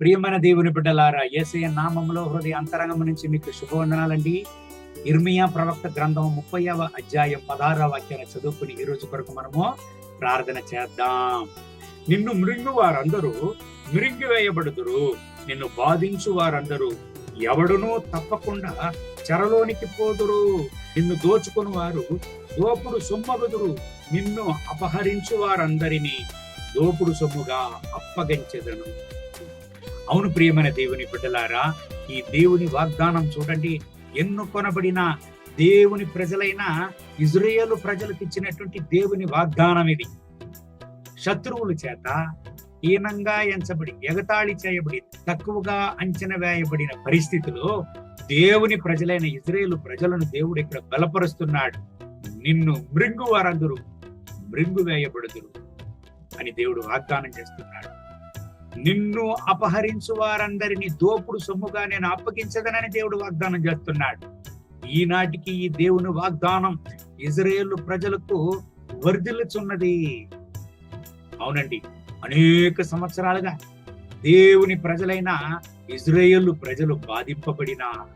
ప్రియమైన దేవుని బిడ్డలారా ఏసయ నామంలో హృదయ అంతరంగం నుంచి మీకు శుభవందనాలండి. ఇర్మియా ప్రవక్త గ్రంథం ముప్పైవ అధ్యాయం పదహారవ వాక్యాన్ని చదువుకుని ఈ రోజు కొరకు మనము ప్రార్థన చేద్దాం. నిన్ను మృంగు వారందరూ మృంగివేయబడుదురు నిన్ను బాధించు వారందరూ ఎవడునూ తప్పకుండా చెరలోనికి పోదురు. నిన్ను దోచుకుని వారు దోపుడు సొమ్మగుదురు. నిన్ను అపహరించు వారందరినీ దోపుడు సొమ్ముగా అప్పగించెదను. అవును ప్రియమైన దేవుని బిడ్డలారా ఈ దేవుని వాగ్దానం చూడండి. ఎన్నుకొనబడిన దేవుని ప్రజలైన ఇజ్రాయేలు ప్రజలకు ఇచ్చినటువంటి దేవుని వాగ్దానం ఇది. శత్రువుల చేత హీనంగా ఎంచబడి ఎగతాళి చేయబడి తక్కువగా అంచనా వేయబడిన పరిస్థితిలో దేవుని ప్రజలైన ఇజ్రాయేలు ప్రజలను దేవుడు ఇక్కడ బలపరుస్తున్నాడు. నిన్ను మృంగు వారందరూ మృంగు వేయబడుదురు అని దేవుడు వాగ్దానం చేస్తున్నాడు. నిన్ను అపహరించు వారందరినీ దోపుడు సొమ్ముగా నేను అప్పగించదనని దేవుడు వాగ్దానం చేస్తున్నాడు. ఈనాటికి ఈ దేవుని వాగ్దానం ఇజ్రాయేల్ ప్రజలకు వర్ధిల్లుచున్నది. అవునండి. అనేక సంవత్సరాలుగా దేవుని ప్రజలైన ఇజ్రాయేల్ ప్రజలు బాధింపబడిన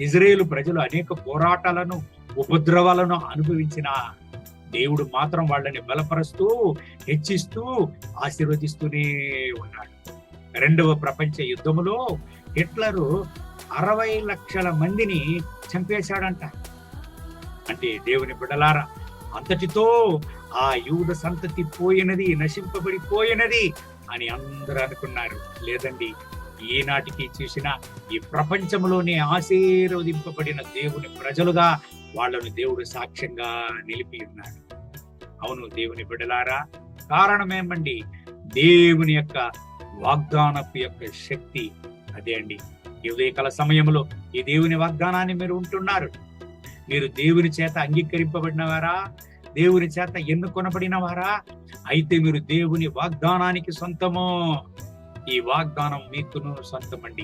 ఇజ్రాయేల్ ప్రజలు అనేక పోరాటాలను ఉపద్రవాలను అనుభవించిన దేవుడు మాత్రం వాళ్ళని బలపరుస్తూ హెచ్చిస్తూ ఆశీర్వదిస్తూనే ఉన్నాడు. రెండవ ప్రపంచ యుద్ధములో హిట్లరు అరవై లక్షల మందిని చంపేశాడంట. అంటే దేవుని బిడలారా అంతటితో ఆ యూద సంతతి పోయినది నశింపబడిపోయినది అని అందరూ అనుకున్నారు. లేదండి ఈనాటికి చూసిన ఈ ప్రపంచంలోనే ఆశీర్వదింపబడిన దేవుని ప్రజలుగా వాళ్ళను దేవుడు సాక్ష్యంగా నిలిపి ఉన్నాడు. అవును దేవుని బిడలారా కారణమేమండి దేవుని యొక్క వాగ్దానపు యొక్క శక్తి అదే అండి. ఈ ఉదయకాల సమయంలో ఈ దేవుని వాగ్దానాన్ని మీరు ఉంటున్నారు. మీరు దేవుని చేత అంగీకరింపబడిన వారా దేవుని చేత ఎన్నుకొనబడిన వారా అయితే మీరు దేవుని వాగ్దానానికి సొంతము? ఈ వాగ్దానం మీకును సొంతమండి.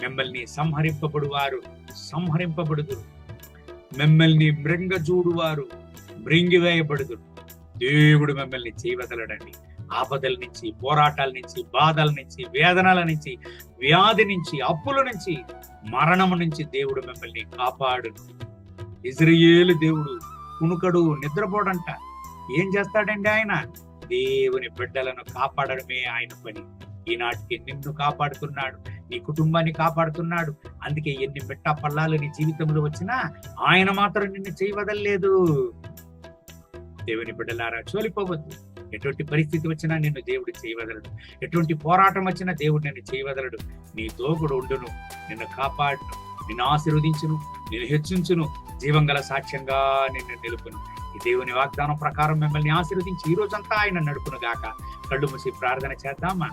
మిమ్మల్ని సంహరింపబడు వారు సంహరింపబడుదురు. మిమ్మల్ని మృంగజూడువారు మృంగివేయబడదు దేవుడు మిమ్మల్ని చేయవదలడండి ఆపదల నుంచి పోరాటాల నుంచి బాధల నుంచి వేదనల నుంచి వ్యాధి నుంచి అప్పుల నుంచి మరణము నుంచి దేవుడు మిమ్మల్ని కాపాడును. ఇజ్రాయేలు దేవుడు కునుకడు నిద్రపోడంట. ఏం చేస్తాడండి ఆయన? దేవుని బిడ్డలను కాపాడడమే ఆయన పని. ఈనాటికి నిన్ను కాపాడుతున్నాడు. నీ కుటుంబాన్ని కాపాడుతున్నాడు. అందుకే ఎన్ని మెట్ట పల్లాలు నీ జీవితంలో వచ్చినా ఆయన మాత్రం నిన్ను చేయవదలేదు దేవుని బిడ్డలారా చోలిపోవద్దు. ఎటువంటి పరిస్థితి వచ్చినా నిన్ను దేవుడు చేయవదలడు. ఎటువంటి పోరాటం వచ్చినా దేవుడు నిన్ను చేయవదలడు. నీ తోగుడు ఉండును నిన్ను కాపాడును నిన్ను ఆశీర్వదించును నిన్ను హెచ్చించును జీవంగల సాక్ష్యంగా నిన్ను నిలుపును. ఈ దేవుని వాగ్దానం ప్రకారం మిమ్మల్ని ఆశీర్వదించి ఈ రోజంతా ఆయన నడుపును గాక. కళ్ళు మూసి ప్రార్థన చేద్దామా?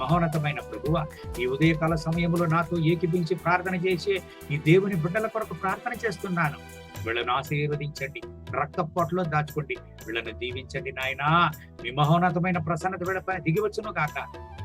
మహోన్నతమైన ప్రభువ ఈ ఉదయకాల సమయంలో నాతో ఏకీపించి ప్రార్థన చేసే ఈ దేవుని బిడ్డల కొరకు ప్రార్థన చేస్తున్నాను. వీళ్ళను ఆశీర్వదించండి రక్తపోట్లో దాచుకోండి వీళ్ళను దీవించండి నాయనా. మీ మహోన్నతమైన ప్రసన్నత వీళ్ళపై దిగివచ్చును కాక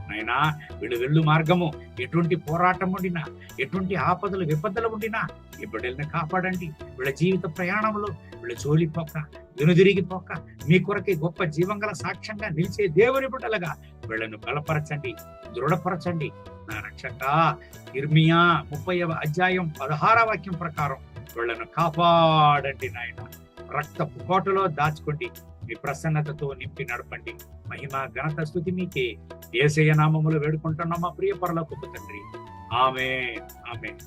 నాయనా వీళ్ళు వెళ్ళు మార్గము. ఎటువంటి పోరాటం ఉండినా ఎటువంటి ఆపదలు విపత్తులు ఉండినా ఈ కాపాడండి. వీళ్ళ జీవిత ప్రయాణంలో వీళ్ళ జోలిపోక వెనుదిరిగిపోక మీ కొరకే గొప్ప జీవంగల సాక్ష్యంగా నిలిచే దేవుని బిడ్డలుగా వీళ్ళను బలపరచండి దృఢపరచండి. నా రక్షక ఇర్మియా ముప్పైవ అధ్యాయం పదహార వాక్యం ప్రకారం వీళ్ళను కాపాడండి నాయన. రక్తపు కోటలో దాచుకోండి. మీ ప్రసన్నతతో నింపి నడపండి. మహిమ ఘనత స్థుతి మీకే. ఏసయ్య నామములు వేడుకుంటున్నాం మా ప్రియ పరలోకపు తండ్రి. ఆమె ఆమె